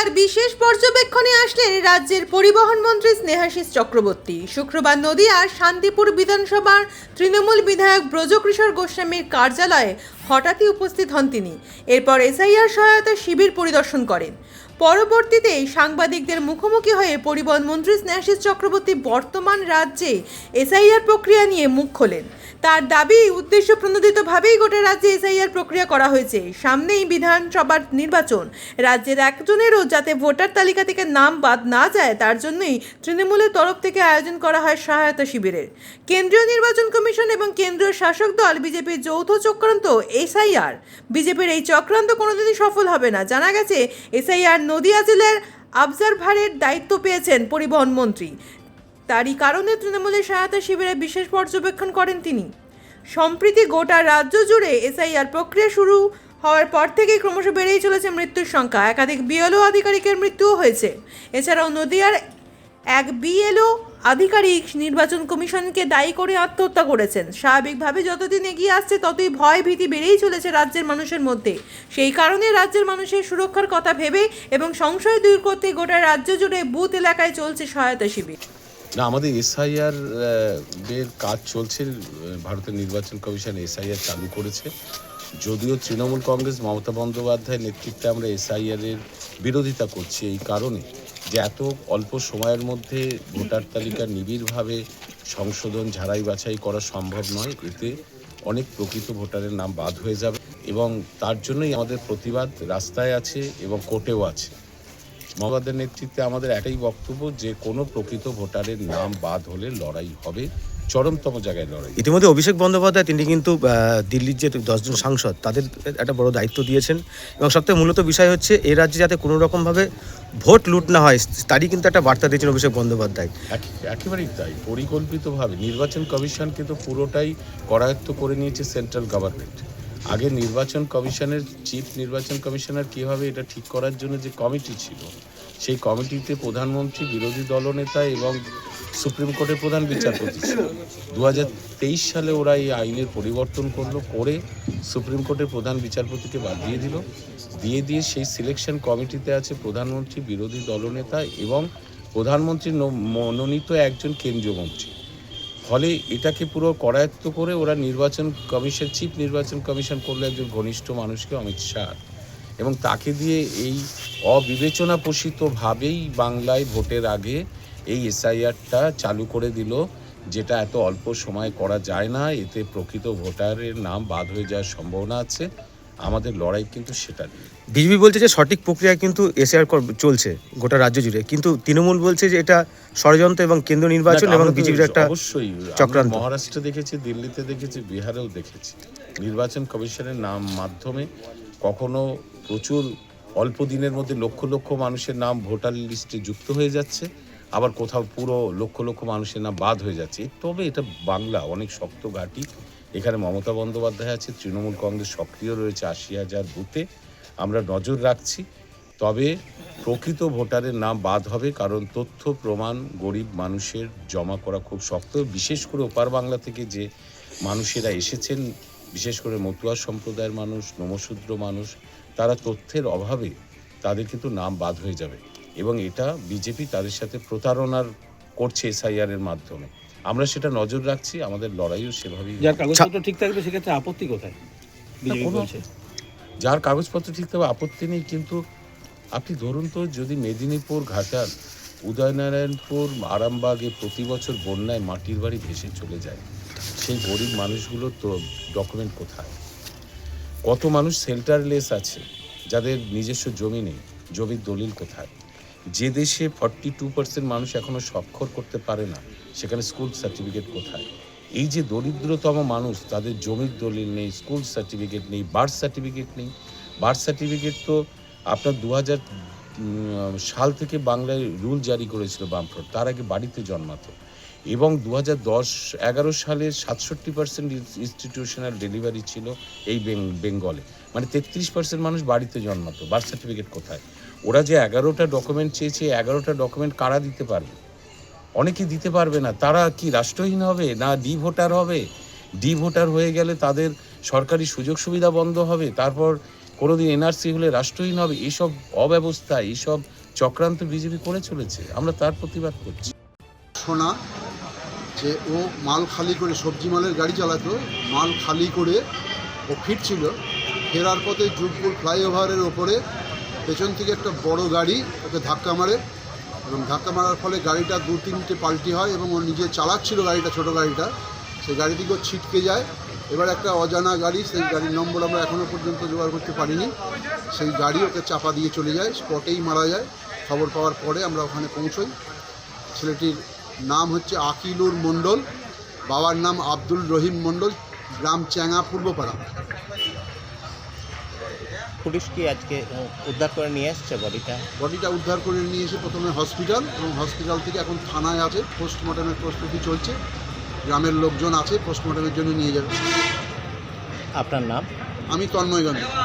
এবার বিশেষ পর্যবেক্ষণে আসলেন রাজ্যের পরিবহন মন্ত্রী স্নেহাশিস চক্রবর্তী। শুক্রবার নদীয়ার শান্তিপুর বিধানসভার তৃণমূল বিধায়ক ব্রজকিশোর গোস্বামীর কার্যালয়ে হঠাৎই উপস্থিত হন তিনি। এরপর এসআইআর সহায়তা শিবির পরিদর্শন করেন। পরবর্তীতে সাংবাদিকদের মুখোমুখি হয়ে পরিবহন মন্ত্রী স্নেহাশিস চক্রবর্তী বর্তমান রাজ্যে এসআইআর প্রক্রিয়া নিয়ে মুখ খোলেন। তার দাবি উদ্দেশ্য প্রণোদিতভাবেই গোটা রাজ্যে এসআইআর প্রক্রিয়া করা হয়েছে। সামনেই বিধানসভার নির্বাচন। রাজ্যের একজনেরও যাতে ভোটার তালিকা থেকে নাম বাদ না যায়, তার জন্যই তৃণমূলের তরফ থেকে আয়োজন করা হয় সহায়তা শিবিরের। কেন্দ্রীয় নির্বাচন কমিশন এবং কেন্দ্রীয় শাসক দল, বিজেপির যৌথ চক্রান্ত এসআইআর। বিজেপির এই চক্রান্ত কোনোদিনই সফল হবে না। জানা গেছে, এসআইআর নদিয়া জেলার অবজারভারের দায়িত্ব পেয়েছেন পরিবহন মন্ত্রী। তারই কারণে তৃণমূলের সহায়তা শিবিরে বিশেষ পর্যবেক্ষণ করেন তিনি। সম্প্রতি গোটা রাজ্য জুড়ে এসআইআর প্রক্রিয়া শুরু হওয়ার পর থেকেই ক্রমশ বেড়েই চলেছে মৃত্যুর সংখ্যা। একাধিক বিএলও আধিকারিকের মৃত্যুও হয়েছে। এছাড়াও নদিয়ার এক বিএলও আধিকারিক নির্বাচন কমিশনকে দায়ী করে আত্মহত্যা করেছেন। স্বাভাবিকভাবে যতদিন এগিয়ে আসছে, ততই ভয় ভীতি বেড়েই চলেছে রাজ্যের মানুষের মধ্যে। সেই কারণে রাজ্যের মানুষের সুরক্ষার কথা ভেবে এবং সংশয় দূর করতে গোটা রাজ্য জুড়ে বুথ এলাকায় চলছে সহায়তা শিবির। না, আমাদের এসআইআর এর কাজ চলছে। ভারতের নির্বাচন কমিশন এসআইআর চালু করেছে। যদিও তৃণমূল কংগ্রেস, মমতা বন্দ্যোপাধ্যায়ের নেতৃত্বে আমরা এসআইআর এর বিরোধিতা করছি এই কারণে। যে এত অল্প সময়ের মধ্যে ভোটার তালিকা নিবিড়ভাবে সংশোধন, ঝাড়াই বাছাই করা সম্ভব নয়, এতে অনেক প্রকৃত ভোটারের নাম বাদ হয়ে যাবে এবং তার জন্যই আমাদের প্রতিবাদ রাস্তায় আছে এবং কোর্টেও আছে। মমতাদের নেতৃত্বে আমাদের একটাই বক্তব্য যে কোনো প্রকৃত ভোটারের নাম বাদ হলে লড়াই হবে। চরমতম জায়গায় লড়াই। ইতিমধ্যে অভিষেক বন্দ্যোপাধ্যায় তিনি কিন্তু দিল্লির যে দশজন সাংসদ তাদের একটা বড় দায়িত্ব দিয়েছেন। এবং সবথেকে মূলত বিষয় হচ্ছে এ রাজ্যে যাতে কোনো রকমভাবে ভোট লুট না হয় তারই কিন্তু একটা বার্তা দিয়েছেন অভিষেক বন্দ্যোপাধ্যায়। একেবারেই তাই। পরিকল্পিতভাবে নির্বাচন কমিশন কিন্তু পুরোটাই করায়ত্ত করে নিয়েছে সেন্ট্রাল গভর্নমেন্ট। আগে নির্বাচন কমিশনের, চিফ নির্বাচন কমিশনার কীভাবে এটা ঠিক করার জন্য যে কমিটি ছিল, সেই কমিটিতে প্রধানমন্ত্রী, বিরোধী দলনেতা এবং সুপ্রিম কোর্টের প্রধান বিচারপতি ছিল। দু হাজার তেইশ সালে ওরা এই আইনের পরিবর্তন করল, করে সুপ্রিম কোর্টের প্রধান বিচারপতিকে বাদ দিয়ে দিল। দিয়ে দিয়ে সেই সিলেকশন কমিটিতে আছে প্রধানমন্ত্রী, বিরোধী দলনেতা এবং প্রধানমন্ত্রীর ন- মনোনীত একজন কেন্দ্রীয় মন্ত্রী। ফলে এটাকে পুরো করায়ত্ত করে ওরা নির্বাচন কমিশন, চিফ নির্বাচন কমিশন করল একজন ঘনিষ্ঠ মানুষকে, অমিত শাহ। এবং তাকে দিয়ে এই অবিবেচনা পোষিতভাবেই বাংলায় ভোটের আগে এই এসআইআরটা চালু করে দিল, যেটা এত অল্প সময় করা যায় না। এতে প্রকৃত ভোটারের নাম বাদ হয়ে যাওয়ার সম্ভাবনা আছে। আমাদের লড়াই কিন্তু সেটা নিয়ে বিজেপি বলছে যে সঠিক প্রক্রিয়া কিন্তু এসআর চলছে গোটা রাজ্য জুড়ে। কিন্তু তৃণমূল বলছে যে এটা ষড়যন্ত্র এবং কেন্দ্র নির্বাচন এবং বিজেপির একটা অবশ্যই চক্রান্ত। মহারাষ্ট্রে দেখেছি দিল্লিতে দেখেছি বিহারেও দেখেছি। নির্বাচন কমিশনের নাম মাধ্যমে কখনো প্রচুর অল্প দিনের মধ্যে লক্ষ লক্ষ মানুষের নাম ভোটার লিস্টে যুক্ত হয়ে যাচ্ছে আবার কোথাও পুরো লক্ষ লক্ষ মানুষের নাম বাদ হয়ে যাচ্ছে। তবে এটা বাংলা অনেক শক্ত ঘাঁটি। এখানে মমতা বন্দ্যোপাধ্যায় আছে, তৃণমূল কংগ্রেস সক্রিয় রয়েছে আশি হাজার বুথে। আমরা নজর রাখছি, তবে প্রকৃত ভোটারের নাম বাদ হবে কারণ তথ্য, প্রমাণ গরিব মানুষের জমা করা খুব শক্ত। বিশেষ করে ওপার বাংলা থেকে যে মানুষেরা এসেছেন, বিশেষ করে মতুয়া সম্প্রদায়ের মানুষ নমশূদ্র মানুষ, তারা তথ্যের অভাবে তাদের কিন্তু নাম বাদ হয়ে যাবে। এবং এটা বিজেপি তাদের সাথে প্রতারণার করছে এসআইআরের মাধ্যমে। আমরা সেটা নজর রাখছি আমাদের লড়াইও সেভাবেই যার কাগজপত্র ঠিক থাকবে সেক্ষেত্রে আপত্তি কোথায়? বিজেপি বলছে। যার কাগজপত্র ঠিক থাকবে আপত্তি নেই কিন্তু আপনি ধরুন তো যদি মেদিনীপুর ঘাটাল উদয়নারায়ণপুর আরামবাগে প্রতি বছর বন্যায় মাটির বাড়ি ভেসে চলে যায় সেই গরিব মানুষগুলোর তো ডকুমেন্ট কোথায়? কত মানুষ সেল্টারলেস আছে যাদের নিজস্ব জমি নেই জমির দলিল কোথায়? যে দেশে ফর্টি টু পার্সেন্ট মানুষ এখনও স্বাক্ষর করতে পারে না, সেখানে স্কুল সার্টিফিকেট কোথায়? এই যে দরিদ্রতম মানুষ, তাদের জমির দলিল নেই স্কুল সার্টিফিকেট নেই বার্থ সার্টিফিকেট নেই। বার্থ সার্টিফিকেট তো আপনার দু হাজার সাল থেকে বাংলায় রুল জারি করেছিল বামফ্রন্ট, তার আগে বাড়িতে জন্মাতো। এবং দু হাজার দশ, এগারো সালে সাতষট্টি পার্সেন্ট ইনস্টিটিউশনাল ডেলিভারি ছিল এই বেঙ্গলে। মানে তেত্রিশ পার্সেন্ট মানুষ বাড়িতে জন্মাতো বার্থ সার্টিফিকেট কোথায়? ওরা যে এগারোটা ডকুমেন্ট চেয়েছে, এগারোটা ডকুমেন্ট কারা দিতে পারবে? অনেকে দিতে পারবে না। তারা কি রাষ্ট্রহীন হবে না ডি ভোটার হবে? ডি ভোটার হয়ে গেলে তাদের সরকারি সুযোগ সুবিধা বন্ধ হবে, তারপর কোনোদিন এনআরসি হলে রাষ্ট্রহীন হবে। এইসব অব্যবস্থা এইসব চক্রান্ত বিজেপি করে চলেছে। আমরা তার প্রতিবাদ করছি। শোনা যে ও মাল খালি করে, সবজি মালের গাড়ি চালাতো, মাল খালি করে ও ফিরছিল। ফেরার পথে যুগপুর ফ্লাইওভারের ওপরে পেছন থেকে একটা বড় গাড়ি ওকে ধাক্কা মারে এবং ধাক্কা মারার ফলে গাড়িটা দু তিনটে পাল্টি হয় এবং ও নিজে চালাচ্ছিল গাড়িটা, ছোট গাড়িটা। সেই গাড়ি দিকেও ছিটকে যায়। এবার একটা অজানা গাড়ি, সেই গাড়ির নম্বর আমরা এখনও পর্যন্ত জোগাড় করতে পারিনি। সেই গাড়ি ওকে চাপা দিয়ে চলে যায়, স্পটেই মারা যায়। খবর পাওয়ার পরে আমরা ওখানে পৌঁছই। ছেলেটির নাম হচ্ছে আকিলুর মণ্ডল। বাবার নাম আব্দুল রহিম মণ্ডল, গ্রাম চ্যাঙা, পূর্বপাড়া। পুলিশ কি আজকে উদ্ধার করে নিয়ে এসছে বডিটা। বডিটা উদ্ধার করে নিয়ে এসে প্রথমে হসপিটাল এবং হসপিটাল থেকে এখন থানায় আছে। পোস্টমর্টমের প্রস্তুতি চলছে। গ্রামের লোকজন আছে পোস্টমর্টমের জন্য নিয়ে যাবে। আপনার নাম? আমি তন্ময় গান্ধী